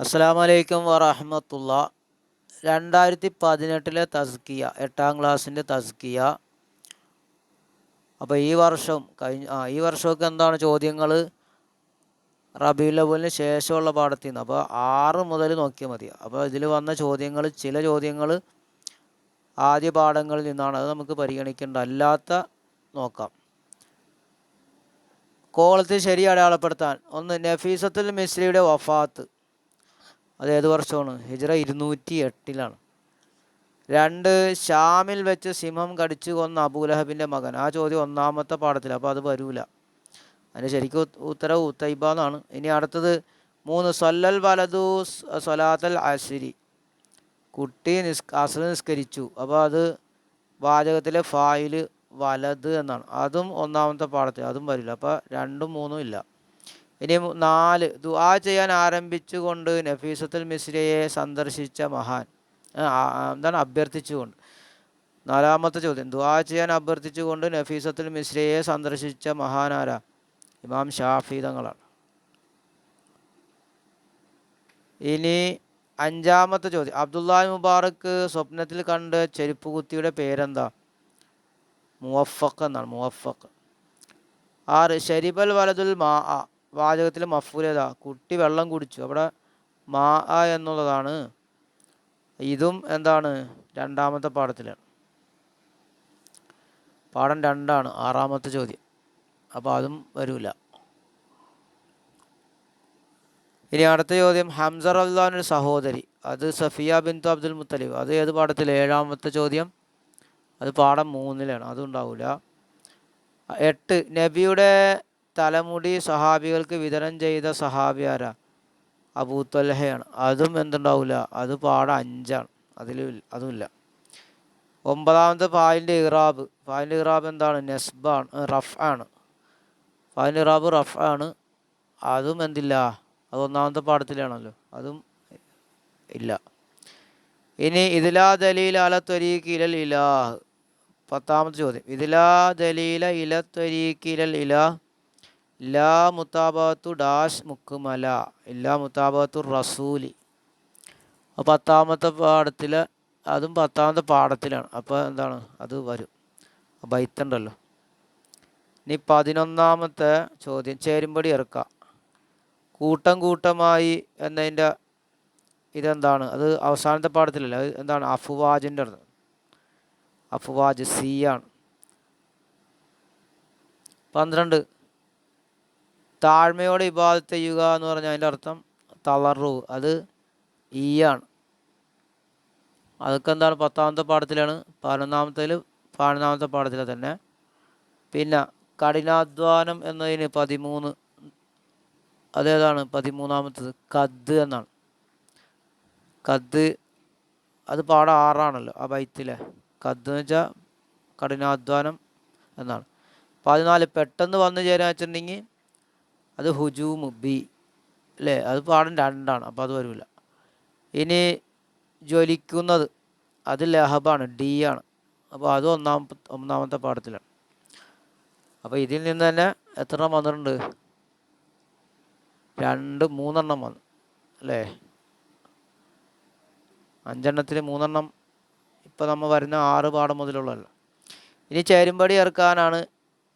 അസ്സാം വലൈക്കും വറഹമത്തുള്ള. രണ്ടായിരത്തി പതിനെട്ടിലെ തസ്കിയ എട്ടാം ക്ലാസ്സിന്റെ തസ്കിയ. അപ്പോൾ ഈ വർഷം കഴിഞ്ഞ ആ ഈ വർഷമൊക്കെ എന്താണ് ചോദ്യങ്ങൾ റബി അവലിന് ശേഷമുള്ള പാഠത്തിൽ നിന്ന് അപ്പോൾ ആറ് മുതൽ നോക്കിയാൽ മതി. അപ്പോൾ ഇതിൽ വന്ന ചോദ്യങ്ങൾ ചില ചോദ്യങ്ങൾ ആദ്യ പാഠങ്ങളിൽ നിന്നാണ്. അത് നമുക്ക് പരിഗണിക്കേണ്ട. അല്ലാത്ത നോക്കാം. കോളത്തിൽ ശരി അടയാളപ്പെടുത്താൻ. ഒന്ന് നഫീസത്തുൽ മിസ്രിയുടെ വഫാത്ത്. അത് ഏത് വർഷമാണ്? ഹിജറ ഇരുന്നൂറ്റി എട്ടിലാണ് രണ്ട് ഷാമിൽ വെച്ച് സിംഹം കടിച്ചു കൊന്ന അബൂലഹബിന്റെ മകൻ. ആ ചോദ്യം ഒന്നാമത്തെ പാഠത്തിൽ അപ്പോൾ അത് വരൂല. അതിന് ശരിക്കും ഉത്ത- ഉത്തരവ് ഉത്തൈബ എന്നാണ്. ഇനി അടുത്തത് മൂന്ന് സൊല്ലൽ വലതു സൊലാത്തൽ അസിരി കുട്ടി നിസ് അസർ നിസ്കരിച്ചു. അപ്പോൾ അത് വാചകത്തിലെ ഫായിൽ വലത് എന്നാണ്. അതും ഒന്നാമത്തെ പാഠത്തിൽ അതും വരില്ല അപ്പോൾ രണ്ടും മൂന്നും ഇല്ല. ഇനി നാല് ദുആ ചെയ്യാൻ ആരംഭിച്ചുകൊണ്ട് നഫീസത്തുൽ മിശ്രയെ സന്ദർശിച്ച മഹാൻ. എന്താണ്? അഭ്യർത്ഥിച്ചുകൊണ്ട്. നാലാമത്തെ ചോദ്യം. ദുആ ചെയ്യാൻ അഭ്യർത്ഥിച്ചുകൊണ്ട് നഫീസത്തുൽ മിശ്രയെ സന്ദർശിച്ച മഹാനാര ഇമാം ഷാഫി തങ്ങളാണ്. ഇനി അഞ്ചാമത്തെ ചോദ്യം. അബ്ദുല്ലാഹി മുബാറക്ക് സ്വപ്നത്തിൽ കണ്ട ചെരുപ്പ് കുത്തിയുടെ പേരെന്താ? മുവഫക്ക് എന്നാണ്. മുവഫക്ക് ആറ് ഷരിബൽ വലതുൽ മാ ആ മഫൂലത കുട്ടി വെള്ളം കുടിച്ചു. അവിടെ മാ എന്നുള്ളതാണ്. ഇതും എന്താണ്? രണ്ടാമത്തെ പാഠത്തിലാണ്. പാഠം രണ്ടാണ് ആറാമത്തെ ചോദ്യം. അപ്പോൾ അതും വരില്ല ഇനി അടുത്ത ചോദ്യം ഹംസർ അള്ളഹാനൊരു സഹോദരി. അത് സഫിയ ബിന്ദു അബ്ദുൽ മുത്തലിബ്. അത് ഏത് പാഠത്തിൽ? ഏഴാമത്തെ ചോദ്യം. അത് പാഠം മൂന്നിലാണ്. അതും ഉണ്ടാവില്ല എട്ട് നബിയുടെ തലമുടി സഹാബികൾക്ക് വിതരണം ചെയ്ത സഹാബി ആരാ? അബൂത്തൊല്ലഹയാണ് അതും എന്തുണ്ടാവില്ല അത് പാട അഞ്ചാണ്. അതിൽ അതുമില്ല. ഒമ്പതാമത്തെ പായിന്റെ ഇറാബ്. പായിന്റെ ഇറാബ് എന്താണ്? നെസ്ബാണ് റഫ് ആണ് പായിന്റെ ഇറാബ് റഫ് ആണ് അതും എന്തില്ല? അത് ഒന്നാമത്തെ പാഠത്തിലാണല്ലോ. അതും ഇല്ല. ഇനി ഇതിലാ ദലീല അല ത്വരീഖ് ഇലൽ ഇലാഹ്. പത്താമത്തെ ചോദ്യം. ഇതിലാ ദലീല ഇല ത്വരീഖ് ഇലൽ ഇലാഹ്. ലാ മുത്താബത്തു ഡാഷ് മുക്കുമല ഇല്ലാ മുത്താബത്തു റസൂലി. പത്താമത്തെ പാഠത്തിൽ അതും പത്താമത്തെ പാഠത്തിലാണ്. അപ്പോൾ എന്താണ്? അത് വരും. ബൈത്തുണ്ടല്ലോ. ഇനി പതിനൊന്നാമത്തെ ചോദ്യം. ചേരുംപടി ഇറക്കാം കൂട്ടം കൂട്ടമായി എന്നതിന്റെ ഇതെന്താണ്? അത് അവസാനത്തെ പാഠത്തിലല്ല? അത് എന്താണ്? അഫുവാജിന്റെ അടുത്ത്. അഫുവാജ് സി ആണ്. പന്ത്രണ്ട്. താഴ്മയോടെ ഇബാദത്ത് ചെയ്യുക എന്ന് പറഞ്ഞാൽ അതിന്റെ അർത്ഥം തളറു. അത് ഈയാണ്. അതൊക്കെ എന്താണ് പത്താമത്തെ പാഠത്തിലാണ്. പതിനൊന്നാമത്തേൽ പതിനൊന്നാമത്തെ പാഠത്തിൽ തന്നെ. പിന്നെ കഠിനാധ്വാനം എന്നതിന് പതിമൂന്ന്. അതേതാണ് പതിമൂന്നാമത്തത്? കദ് എന്നാണ്. കദ് അത് പാഠം ആറാണല്ലോ ആ ബൈത്തിലെ. കദ് എന്ന് വെച്ചാൽ കഠിനാധ്വാനം എന്നാണ്. പതിനാല് പെട്ടെന്ന് വന്നു ചേരാൻ വെച്ചിട്ടുണ്ടെങ്കിൽ അത് ഹുജൂമ് ബി അല്ലേ അത് പാഠം രണ്ടാണ് അപ്പോൾ അത് വരില്ല ഇനി ജ്വലിക്കുന്നത് അത് ലഹബാണ് ഡി ആണ്. അപ്പോൾ അത് ഒന്നാമത്തെ ഒന്നാമത്തെ പാഠത്തിലാണ്. അപ്പോൾ ഇതിൽ നിന്ന് തന്നെ എത്ര വന്നിട്ടുണ്ട്? രണ്ട് മൂന്നെണ്ണം വന്നു അല്ലേ അഞ്ചെണ്ണത്തിൽ മൂന്നെണ്ണം ഇപ്പോൾ നമ്മൾ വരുന്ന ആറ് പാഠം മുതലുള്ളതല്ല. ഇനി ചേരുംപടി ഇറക്കാനാണ്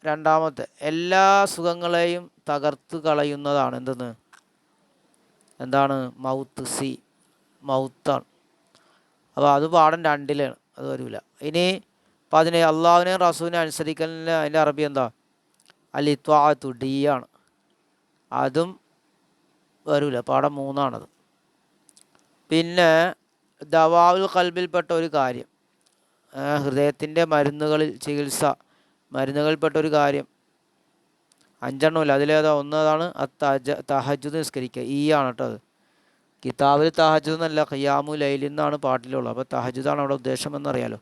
രണ്ടാമത്തെ. എല്ലാ സുഖങ്ങളെയും തകർത്ത് കളയുന്നതാണ് എന്തെന്ന്? എന്താണ്? മൗത്ത് സി മൗത്താണ് അപ്പോൾ അത് പാഠം രണ്ടിലാണ്. അത് വരില്ല ഇനി പതിനെ അള്ളാഹുവിനെ റസൂവിനെ അനുസരിക്കലിന് അതിന്റെ അറബി എന്താ? അലിത്വാത്തു ഡി ആണ്. അതും വരില്ല പാഠം മൂന്നാണത്. പിന്നെ ദവാവുൽ കൽബിൽപ്പെട്ട ഒരു കാര്യം. ഹൃദയത്തിന്റെ മരുന്നുകളിൽ ചികിത്സ മരുന്നുകളിൽപ്പെട്ട ഒരു കാര്യം. അഞ്ചെണ്ണമില്ല അതിലേതാ ഒന്നതാണ് തഹജ തഹജുദ് നിസ്കരിക്കുക. ഈ ആണ് കേട്ടോ അത്. കിതാബിൽ തഹജുദ് എന്നല്ല ഖിയാമു ലൈലിൽ നിന്നാണ് പാട്ടിലുള്ളത്. അപ്പോൾ തഹജുദാണ് അവിടെ ഉദ്ദേശം എന്നറിയാലോ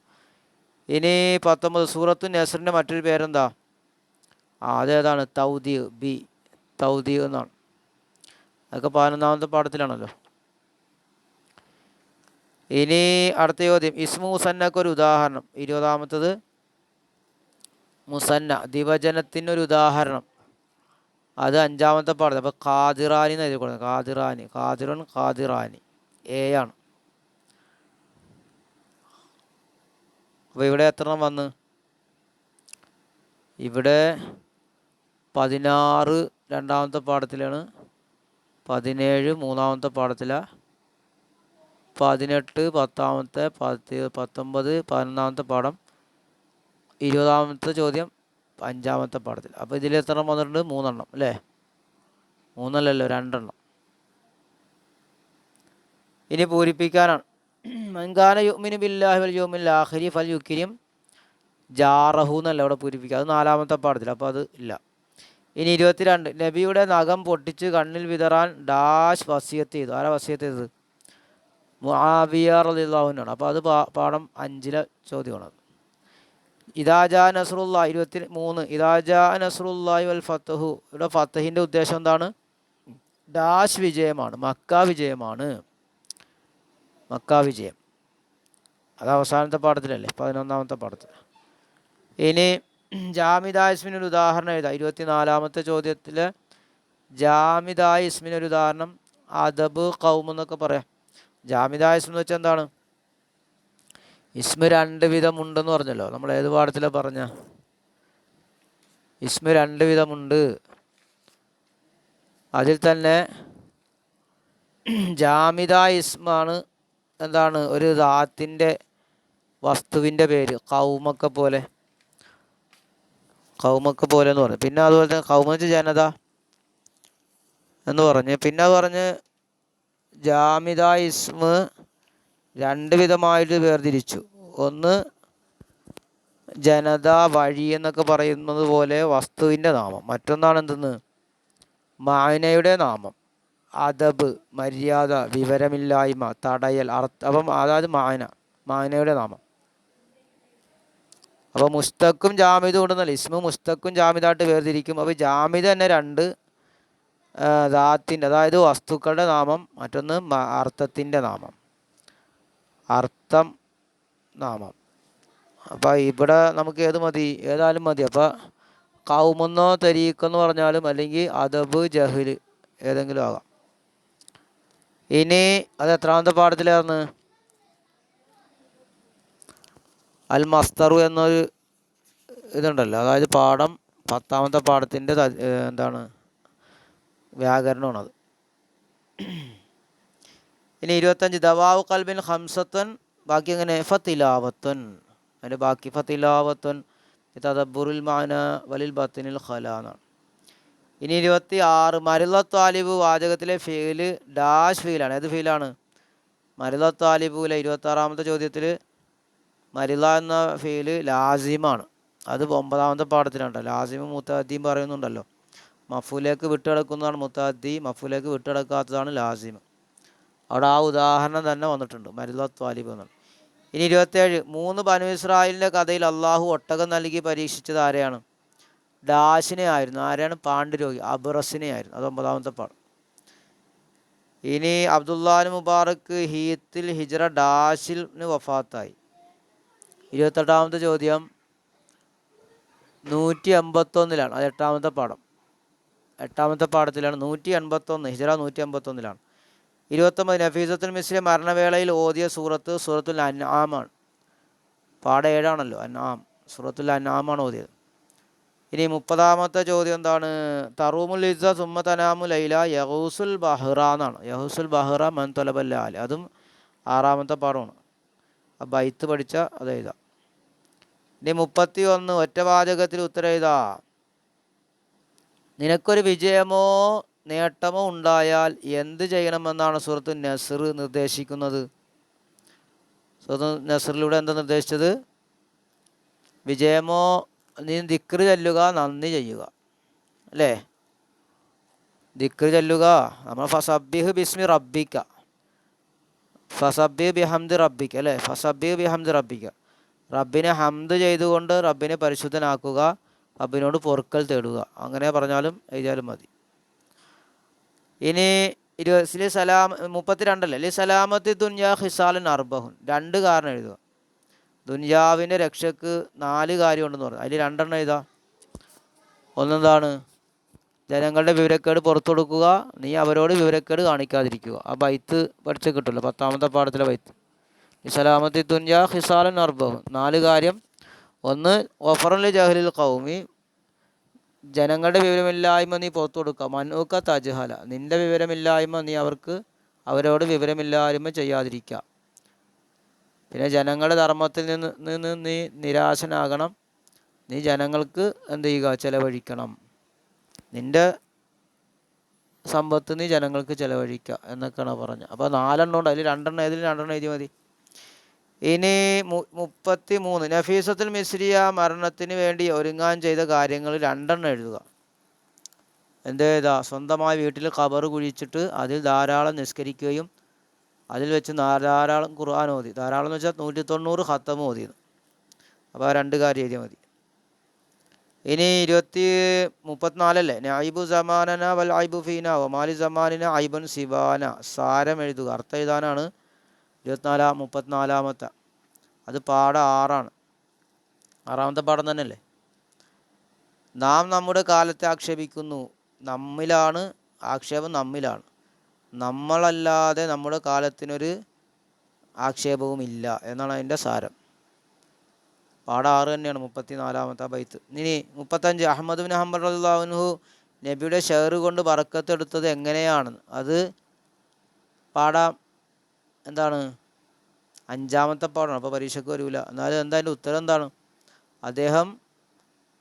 ഇനി പത്തൊമ്പത് സൂറത്തു നസറിന്റെ മറ്റൊരു പേരെന്താ? ആ അതേതാണ് തൗദീ ബി തൗദീ എന്നാണ്. അതൊക്കെ പതിനൊന്നാമത്തെ പാഠത്തിലാണല്ലോ. ഇനി അടുത്ത ചോദ്യം. ഇസ്മു മുസന്നക്ക് ഒരു ഉദാഹരണം. ഇരുപതാമത്തത് മുസന്ന ദിവചനത്തിനൊരു ഉദാഹരണം. അത് അഞ്ചാമത്തെ പാഠം. അപ്പോൾ കാതിറാനി എന്ന് എഴുതി കൊടുക്കുന്നത്? കാതിറാനി കാതിറൻ കാതിറാനി എ ആണ്. അപ്പോൾ ഇവിടെ എത്ര എണ്ണം വന്ന്? ഇവിടെ പതിനാറ് രണ്ടാമത്തെ പാഠത്തിലാണ്. പതിനേഴ് മൂന്നാമത്തെ പാഠത്തിലാണ് പതിനെട്ട് പത്താമത്തെ പത്ത് പത്തൊമ്പത് പതിനൊന്നാമത്തെ പാഠം. ഇരുപതാമത്തെ ചോദ്യം. അഞ്ചാമത്തെ പാഠത്തിൽ. അപ്പോൾ ഇതിൽ എത്ര വന്നിട്ടുണ്ട്? മൂന്നെണ്ണം അല്ലേ? മൂന്നല്ലല്ലോ രണ്ടെണ്ണം. ഇനി പൂരിപ്പിക്കാനാണ്. മൻകാന യുമിനു ബില്ലാഹി വൽ യോമിൽ ആഖിരി ഫൽ യുക്കിരിം ജാറഹു എന്നല്ല അവിടെ പൂരിപ്പിക്കുക. അത് നാലാമത്തെ പാഠത്തിൽ അപ്പോൾ അത് ഇല്ല. ഇനി ഇരുപത്തിരണ്ട് നബിയുടെ നഖം പൊട്ടിച്ച് കണ്ണിൽ വിതറാൻ ഡാഷ് വസിയത്ത് ചെയ്തു. ആരാ വസിയത്ത് ചെയ്തത്? റളിയല്ലാഹുവിനാണ് അപ്പോൾ അത് പാഠം അഞ്ചിലെ ചോദ്യമാണ്. ഇദാജാ നസറുല്ല ഇരുപത്തി മൂന്ന് ഇദാജ നസറുല്ലായി വൽ ഫത്തഹു ഇവിടെ ഫത്തഹിന്റെ ഉദ്ദേശം എന്താണ്? ഡാഷ് വിജയമാണ് മക്ക വിജയമാണ്. മക്ക വിജയം. അത് അവസാനത്തെ പാഠത്തിലല്ലേ? പതിനൊന്നാമത്തെ പാഠത്തിൽ. ഇനി ജാമിദ ഇസ്മിനൊരു ഉദാഹരണം എഴുതാം. ഇരുപത്തിനാലാമത്തെ ചോദ്യത്തിൽ ജാമിദ ഇസ്മിനൊരു ഉദാഹരണം അദബ് കൗം എന്നൊക്കെ പറയാം. ജാമിദ ഇസ്മെന്ന് വെച്ചാൽ എന്താണ്? ഇസ്മ രണ്ട് വിധമുണ്ടെന്ന് പറഞ്ഞല്ലോ. നമ്മൾ ഏത് പാഠത്തിലാണ് പറഞ്ഞ? ഇസ്മ രണ്ട് വിധമുണ്ട്. അതിൽ തന്നെ ജാമിദ ഇസ്മാണ് എന്താണ്? ഒരു ദാത്തിന്റെ വസ്തുവിന്റെ പേര്. കൗമൊക്കെ പോലെ. കൗമൊക്കെ പോലെ എന്ന് പറഞ്ഞു. പിന്നെ അതുപോലെ തന്നെ കൗമച്ച് ജനത എന്ന് പറഞ്ഞ്. പിന്നെ പറഞ്ഞ് ജാമിദ ഇസ്മ രണ്ട് വിധമായിട്ട് വേർതിരിച്ചു. ഒന്ന് ജനത വഴി എന്നൊക്കെ പറയുന്നത് പോലെ വസ്തുവിന്റെ നാമം. മറ്റൊന്നാണ് എന്തെന്ന്? മായനയുടെ നാമം. അദബ് മര്യാദ വിവരമില്ലായ്മ തടയൽ അർത്ഥ അപ്പം അതായത് മായന മായനയുടെ നാമം. അപ്പോൾ മുസ്തക്കും ജാമിദും ഉണ്ടെന്നല്ല ഇസ്മു മുസ്തക്കും ജാമിദായിട്ട് വേർതിരിക്കും. അപ്പോൾ ജാമിദ് തന്നെ രണ്ട് ദാത്തിന്റെ അതായത് വസ്തുക്കളുടെ നാമം മറ്റൊന്ന് അർത്ഥത്തിന്റെ നാമം. അർത്ഥം നാമം. അപ്പോൾ ഇവിടെ നമുക്ക് ഏത് മതി? ഏതായാലും മതി. അപ്പോൾ കൗമെന്നോ തരീക്കെന്ന് പറഞ്ഞാലും അല്ലെങ്കിൽ അദബ് ജഹിൽ ഏതെങ്കിലും ആകാം. ഇനി അത് എത്രാമത്തെ പാഠത്തിലായിരുന്നു? അൽ മസ്തറു എന്നൊരു ഇതുണ്ടല്ലോ. അതായത് പാഠം പത്താമത്തെ പാഠത്തിന്റെ എന്താണ്? വ്യാകരണമാണത്. ഇനി ഇരുപത്തഞ്ച് ദവാവ് കൽബിൻ ഹംസത്തൻ ബാക്കി അങ്ങനെ ഫത്തിലാവത്തൻ അതിന്റെ ബാക്കി ഫത്തിലാവത്തൻ തദബുറുൽ മാന വലിൽ ബത്തിനിൽ ഖല ഇനി ഇരുപത്തി ആറ് മരുള വാചകത്തിലെ ഫീൽ ഡാഷ് ഫീലാണ്. ഏത് ഫീലാണ്? മരുള താലിബുലെ ഇരുപത്തി ആറാമത്തെ ചോദ്യത്തിൽ മരുള എന്ന ഫീൽ ലാസിമാണ്. അത് ഒമ്പതാമത്തെ പാഠത്തിലുണ്ട് ലാസിമ മുത്താദ്ദീം പറയുന്നുണ്ടല്ലോ. മഫൂലേക്ക് വിട്ടടക്കുന്നതാണ് മുത്തദ്ദി മഫൂലേക്ക് വിട്ടടക്കാത്തതാണ് ലാസിം. അവിടെ ആ ഉദാഹരണം തന്നെ വന്നിട്ടുണ്ട്. മരുള ത്വാലിബ് എന്നാണ്. ഇനി ഇരുപത്തേഴ് മൂന്ന് ബനു ഇസ്രായേലിന്റെ കഥയിൽ അള്ളാഹു ഒട്ടകം നൽകി പരീക്ഷിച്ചത് ആരെയാണ്? ഡാഷിനെ ആയിരുന്നു ആരെയാണ് പാണ്ഡുരോഗി അബറസിനെ ആയിരുന്നു അത് ഒമ്പതാമത്തെ പാഠം. ഇനി അബ്ദുല്ലാൻ മുബാറക്ക് ഹീത്തിൽ ഹിജറ ഡാഷിന് വഫാത്തായി. ഇരുപത്തെട്ടാമത്തെ ചോദ്യം നൂറ്റി എൺപത്തൊന്നിലാണ് അത് എട്ടാമത്തെ പാഠം. എട്ടാമത്തെ പാഠത്തിലാണ്. നൂറ്റി എൺപത്തൊന്ന് ഹിജറ നൂറ്റി എൺപത്തൊന്നിലാണ് ഇരുപത്തൊമ്പത് നഫീസത്തുൽ മിസ്രി മരണവേളയിൽ ഓതിയ സൂറത്ത് സൂറത്തുൽ അന്നാമാണ് പാട ഏഴാണല്ലോ അൻആം. സൂറത്തുൽ അന്നാമാണ് ഓതിയത്. ഇനി മുപ്പതാമത്തെ ചോദ്യം എന്താണ്? തറൂമുൽ ഇസ സുമ്മ തനാമു ലൈല യഹൂസുൽ ബഹ്റ എന്നാണ്. യഹൂസുൽ ബഹ്റ മൻ തൊലബല്ലാൽ അതും ആറാമത്തെ പാഠമാണ്. ആ ബൈത്ത് പഠിച്ച അത് എഴുതാം. ഇനി മുപ്പത്തി ഒന്ന് ഒറ്റവാചകത്തിൽ ഉത്തരം എഴുതാ. നിനക്കൊരു വിജയമോ നേട്ടമോ ഉണ്ടായാൽ എന്ത് ചെയ്യണമെന്നാണ് സുഹൃത്ത് നസർ നിർദ്ദേശിക്കുന്നത്? സുഹൃത്ത് നസറിലൂടെ എന്താ നിർദ്ദേശിച്ചത്? വിജയമോ നീ ദിക്റ് ചൊല്ലുക നന്ദി ചെയ്യുക. അല്ലേ? ദിക്റ് ചൊല്ലുക. നമ്മൾ ഫസബിഹ് ബിസ്മി റബ്ബിക്ക. ഫസബി ബിഹംദ് റബ്ബിക്ക അല്ലേ? ഫസബി ബിഹംദ് റബ്ബിക്ക. റബ്ബിനെ ഹംദ് ചെയ്തുകൊണ്ട് റബ്ബിനെ പരിശുദ്ധനാക്കുക റബ്ബിനോട് പൊറുക്കൽ തേടുക. അങ്ങനെ പറഞ്ഞാലും എഴുതിയാലും മതി. ഇനി ഇരുപത് സലാം മുപ്പത്തിരണ്ടല്ലേ? ലി സലാമത്തി ദുന്യാ ഹിസാലൻ അർബഹുൻ. രണ്ട് കാരണം എഴുതുക. ദുന്യാവിന്റെ രക്ഷക്ക് നാല് കാര്യമുണ്ടെന്ന് പറഞ്ഞു അതിൽ രണ്ടെണ്ണം എഴുതാ. ഒന്നെന്താണ്? ജനങ്ങളുടെ വിവരക്കേട് പുറത്തു കൊടുക്കുക. നീ അവരോട് വിവരക്കേട് കാണിക്കാതിരിക്കുക. ആ ബൈത്ത് പഠിച്ച് കിട്ടുമല്ലോ പത്താമത്തെ പാഠത്തിലെ ബൈത്ത്. ഇസലാമത്തി തുൻജ ഹിസാലൻ അർബഹു നാല് കാര്യം. ഒന്ന് ഒഫറലി ജഹലിൽ കൗമി ജനങ്ങളുടെ വിവരമില്ലായ്മ നീ പുറത്തു കൊടുക്കുക മനൂക്ക തജ്ഹല. നിന്റെ വിവരമില്ലായ്മ നീ അവർക്ക് അവരോട് വിവരമില്ലായ്മ ചെയ്യാതിരിക്കുക. പിന്നെ ജനങ്ങളുടെ ധർമ്മത്തിൽ നിന്ന് നിന്ന് നീ നിരാശനാകണം. നീ ജനങ്ങൾക്ക് എന്ത് ചെയ്യുക? ചെലവഴിക്കണം. നിന്റെ സമ്പത്ത് നീ ജനങ്ങൾക്ക് ചെലവഴിക്കുക എന്നൊക്കെയാണ് പറഞ്ഞത്. അപ്പോൾ നാലെണ്ണം ഉണ്ട്. അതിൽ രണ്ടെണ്ണം ഏതിൽ രണ്ടെണ്ണം എഴുതി മതി? ഇനി മുപ്പത്തി മൂന്ന് നഫീസത്തുൽ മിസ്രിയ മരണത്തിന് വേണ്ടി ഒരുങ്ങാൻ ചെയ്ത കാര്യങ്ങൾ രണ്ടെണ്ണം എഴുതുക. എന്തേതാ സ്വന്തമായി വീട്ടിൽ ഖബർ കുഴിച്ചിട്ട് അതിൽ ധാരാളം നിസ്കരിക്കുകയും അതിൽ വെച്ച് ധാരാളം ഖുർആൻ ഓതി. ധാരാളം എന്ന് വെച്ചാൽ നൂറ്റി തൊണ്ണൂറ് ഹത്തം ഓതി അപ്പോൾ രണ്ട് കാര്യം എഴുതിയാൽ മതി. ഇനി ഇരുപത്തി മുപ്പത്തിനാലല്ലേ? നൈബു സമാനന വൽ ഐബു ഫീന ഒമാലി സമാനിന ഐബൻ സിവാന. സാരം എഴുതുക. അർത്ഥം എഴുതാനാണ് ഇരുപത്തിനാലാം മുപ്പത്തിനാലാമത്തെ. അത് പാഠം ആറാണ്. ആറാമത്തെ പാഠം തന്നെയല്ലേ? നാം നമ്മുടെ കാലത്തെ ആക്ഷേപിക്കുന്നു. നമ്മിലാണ് ആക്ഷേപം നമ്മിലാണ്. നമ്മളല്ലാതെ നമ്മുടെ കാലത്തിനൊരു ആക്ഷേപവുമില്ല എന്നാണ് അതിന്റെ സാരം. പാഠം ആറ് തന്നെയാണ് മുപ്പത്തിനാലാമത്തെ ബൈത്ത്. ഇനി മുപ്പത്തഞ്ച് അഹമ്മദ് ബിൻ അഹമ്മദ് അള്ളാഹുനുഹു നബിയുടെ ഷെയർ കൊണ്ട് വറക്കത്തെടുത്തത് എങ്ങനെയാണെന്ന് അത് പാടാം എന്താണ്? അഞ്ചാമത്തെ പാഠമാണ്. അപ്പോൾ പരീക്ഷയ്ക്ക് വരില്ല എന്നാലും എന്താ അതിന്റെ ഉത്തരം എന്താണ്? അദ്ദേഹം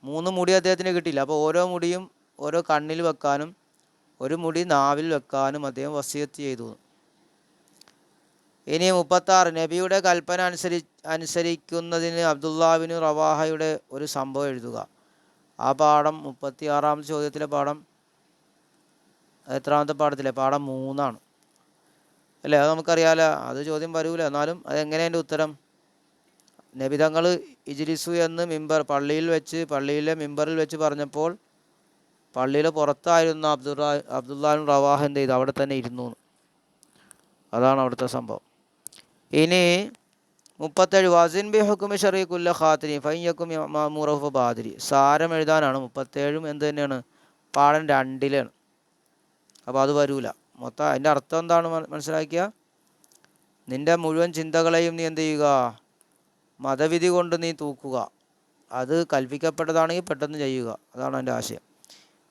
മൂന്ന് മുടി അദ്ദേഹത്തിന് കിട്ടിയില്ല. അപ്പോൾ ഓരോ മുടിയും ഓരോ കണ്ണിൽ വെക്കാനും ഒരു മുടി നാവിൽ വെക്കാനും അദ്ദേഹം വസിയത്ത് ചെയ്തു. ഇനി മുപ്പത്താറ്. നബിയുടെ കൽപ്പന അനുസരി അനുസരിക്കുന്നതിന് അബ്ദുല്ലാബിന് റവാഹയുടെ ഒരു സംഭവം എഴുതുക. ആ പാഠം മുപ്പത്തി ആറാമത്തെ ചോദ്യത്തിലെ പാഠം എത്രാമത്തെ പാഠത്തിലെ? പാഠം മൂന്നാണ്. അല്ലേ? അത് നമുക്കറിയാലോ. അത് ചോദ്യം വരൂല. എന്നാലും അതെങ്ങനെ അതിന്റെ ഉത്തരം? നബിതങ്ങൾ ഇജിലിസു എന്ന് മിമ്പർ പള്ളിയിൽ വെച്ച് പള്ളിയിലെ മിമ്പറിൽ വെച്ച് പറഞ്ഞപ്പോൾ പള്ളിയിലെ പുറത്തായിരുന്ന അബ്ദുറ അബ്ദുല്ലാൻ റവാഹ് എന്ത് ചെയ്തു? അവിടെ തന്നെ ഇരുന്നു. അതാണ് അവിടുത്തെ സംഭവം. ഇനി മുപ്പത്തേഴ് വസിൻ ബി ഹുക്കുമി ഷറീഖുല്ല ഖാത്തിരി ഫൈയക്കും മാമൂറഫ് ബാദിരി. സാരം എഴുതാനാണ്. മുപ്പത്തേഴും എന്ത് തന്നെയാണ്? പാഠം രണ്ടിലാണ്. അപ്പോൾ അത് വരൂല. മൊത്തം അതിന്റെ അർത്ഥം എന്താണ് മനസ്സിലാക്കിയ? നിന്റെ മുഴുവൻ ചിന്തകളെയും നീ എന്ത് ചെയ്യുക? മതവിധി കൊണ്ട് നീ തൂക്കുക. അത് കൽപ്പിക്കപ്പെട്ടതാണെങ്കിൽ പെട്ടെന്ന് ചെയ്യുക. അതാണ് എന്റെ ആശയം.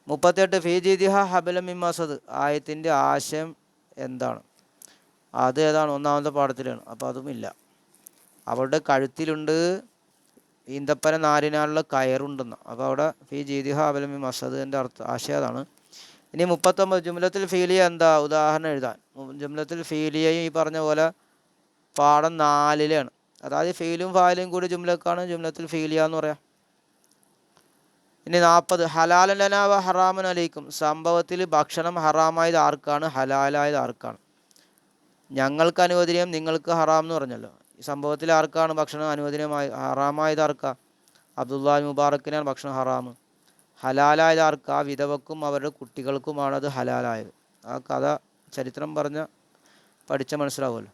മുപ്പത്തെട്ട് ഫീജിദിഹ ഹബലം മിമസദ് ആയത്തിന്റെ ആശയം എന്താണ്? അത് ഏതാണ്? ഒന്നാമത്തെ പാഠത്തിലാണ്. അപ്പോൾ അതുമില്ല അവളുടെ കഴുത്തിലുണ്ട് ഈന്തപ്പന നാരിനാലുള്ള കയറുണ്ടെന്ന്. അപ്പോൾ അവിടെ ഫി ജീതിഹ അബലമി മസദിന്റെ അർത്ഥം ആശയം അതാണ്. ഇനി മുപ്പത്തൊമ്പത് ജുംലത്തിൽ ഫീലിയ എന്താ? ഉദാഹരണം എഴുതാൻ. ജുംലത്തിൽ ഫീലിയയും ഈ പറഞ്ഞ പോലെ പാഠം നാലിലാണ്. അതായത് ഫീലും ഫായിലും കൂടി ജുംലക്കാണ് ജുംലത്തിൽ ഫീലിയ എന്ന് പറയാം. ഇനി നാൽപ്പത് ഹലാലൻ ലനാവ ഹറാമൻ അലൈക്കും. സംഭവത്തിൽ ഭക്ഷണം ഹറാമായത് ആർക്കാണ്? ഹലാലായത് ആർക്കാണ്? ഞങ്ങൾക്ക് അനുവദനീയം നിങ്ങൾക്ക് ഹറാം എന്ന് പറഞ്ഞല്ലോ. ഈ സംഭവത്തിൽ ആർക്കാണ് ഭക്ഷണം അനുവദനീയമായി ഹറാമായത് ആർക്കാ? അബ്ദുല്ലാ മുബാറക്കിനാണ് ഭക്ഷണം ഹറാം ഹലാലായത് ആർക്ക് ആ വിധവക്കും അവരുടെ കുട്ടികൾക്കുമാണ് അത് ഹലാലായത്. ആ കഥ ചരിത്രം പറഞ്ഞ പഠിച്ച മനസ്സിലാവുമല്ലോ.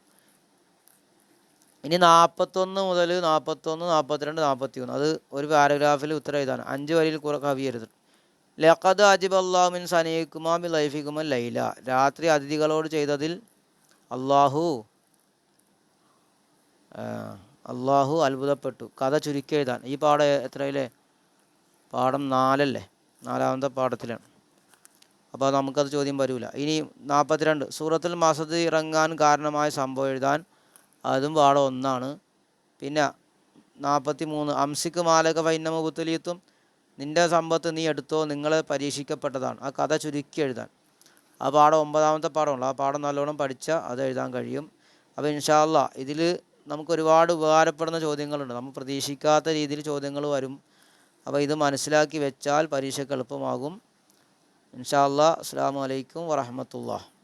ഇനി നാൽപ്പത്തൊന്ന് മുതൽ നാൽപ്പത്തൊന്ന് നാൽപ്പത്തിരണ്ട് നാൽപ്പത്തി ഒന്ന് അത് ഒരു പാരഗ്രാഫിൽ ഉത്തരം എഴുതാണ്. അഞ്ച് വരിയിൽ കുറെ കവി എഴുതും ലഖദ് അജിബ് അള്ളാഹുമിൻ സനീക്കുമാബി ലൈഫിക്കുമ ലൈല. രാത്രി അതിഥികളോട് ചെയ്തതിൽ അള്ളാഹു അള്ളാഹു അത്ഭുതപ്പെട്ടു. കഥ ചുരുക്കി എഴുതാൻ. ഈ പാഠം എത്രയിലെ? പാഠം നാലല്ലേ? നാലാമത്തെ പാഠത്തിലാണ്. അപ്പോൾ നമുക്കത് ചോദ്യം വരില്ല ഇനി നാൽപ്പത്തിരണ്ട് സൂറത്തിൽ മസദ് ഇറങ്ങാൻ കാരണമായ സംഭവം എഴുതാൻ അതും പാഠം ഒന്നാണ്. പിന്നെ നാൽപ്പത്തി മൂന്ന് അംസിക്ക് മാലക വൈന്നമ നിന്റെ സമ്പത്ത് നീ എടുത്തോ നിങ്ങളെ പരീക്ഷിക്കപ്പെട്ടതാണ്. ആ കഥ ചുരുക്കി എഴുതാൻ. ആ പാഠം ഒമ്പതാമത്തെ പാഠമുള്ളൂ. ആ പാഠം നല്ലോണം പഠിച്ചാൽ അത് എഴുതാൻ കഴിയും. അപ്പോൾ ഇൻഷാല്ല ഇതിൽ നമുക്ക് ഒരുപാട് ഉപകാരപ്പെടുന്ന ചോദ്യങ്ങളുണ്ട്. നമ്മൾ പ്രതീക്ഷിക്കാത്ത രീതിയിൽ ചോദ്യങ്ങൾ വരും. അപ്പോൾ ഇത് മനസ്സിലാക്കി വെച്ചാൽ പരീക്ഷയ്ക്ക് എളുപ്പമാകും. ഇൻഷാ അല്ലാ അസ്സാം വലൈക്കും